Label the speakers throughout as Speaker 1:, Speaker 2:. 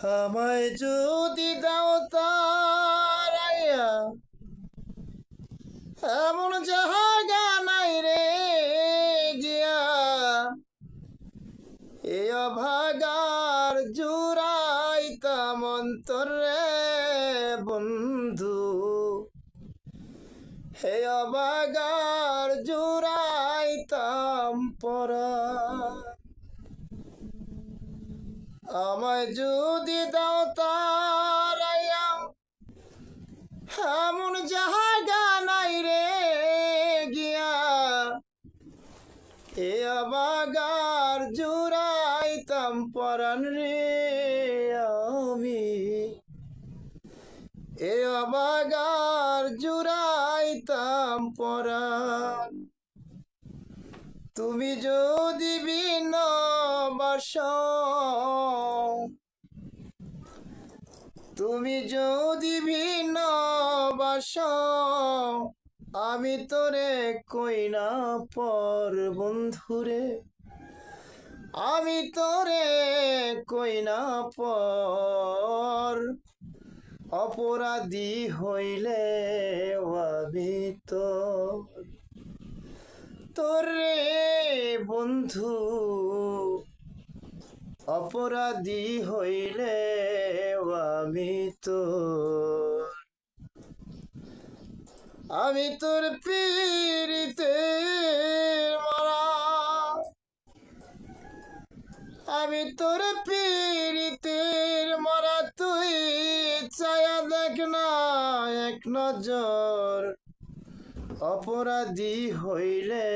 Speaker 1: আমায় যদি দাও তারাইয়া, এমন জাহাগা নাই রে গিয়া। এ অভাগার জুড়াইতাম অন্তরে বন্ধু। হে অভাগার জুড়াইতাম পরা আমায় যদি দাও তারাইয়া এমন জাহাগা নাই রে গিয়া। এ আবাগার জুড়াইতাম পরাণ রে আমি। এ আবাগার জুড়াইতাম পরাণ তুমি যদি বাস তুমি যদি ভিন্ন বাস আমি তোরে কই না পর বন্ধুরে আমি তোরে কই না পর? অপরাধী হইলে আমি তোর তোরে বন্ধু। অপরাধী হইলে আমি তো আমি তোর পীড়িতে মারা। আমি তোর পীড়িতের মারা। তুই চায়া দেখ না এক নজর। অপরাধী হইলে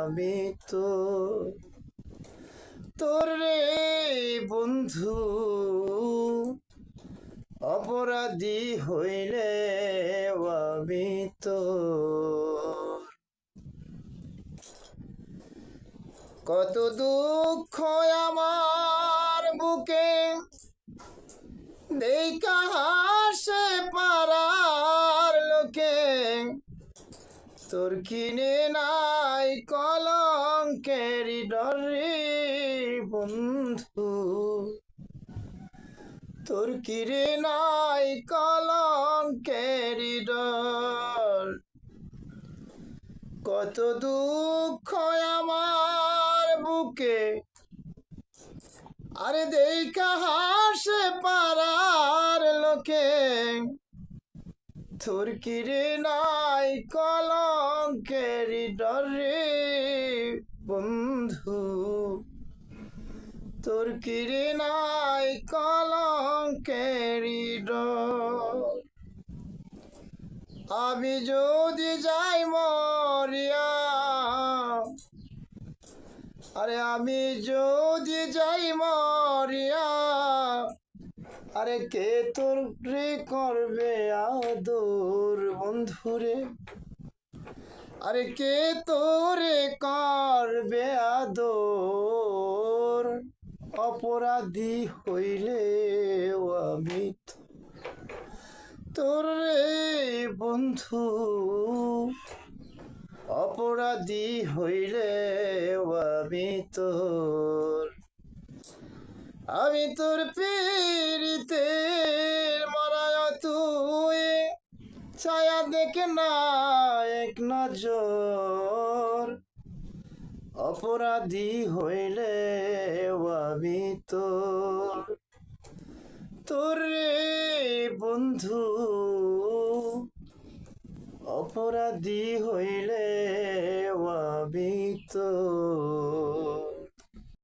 Speaker 1: আমি তো। তোর বন্ধু, অপরাধী হইলে আমি তো। কত দুঃখ আমার বুকে, দেখা তোর কিনে নাই কলঙ্কেরি ডরে, বন্ধু। তোর কিরে নাই কলঙ্কেরি ডর। কত দুঃখ আমার বুকে। আরে দেখা হাসে পারার লোকে। তোর কিরে নাই কলঙ্কেরি ডরে, বন্ধু। তোর নাই কলঙ্কেরি আমি যদি যাই মরিয়া, আরে আমি যদি যাই মরিয়া আরে কে তোর রে করবে আদর বন্ধুরে আরে কে তোরে করবে আদর? অপরাধী হইলে আমি তোর রে বন্ধু। অপরাধী হইলে আমি তোর। আমি তোর পীড়িতে মারা তুই। ছায়া দেখে না এক নজর। অপরাধী হইলে আমি তোর। তোর বন্ধু। অপরাধী হইলে আমি তোর।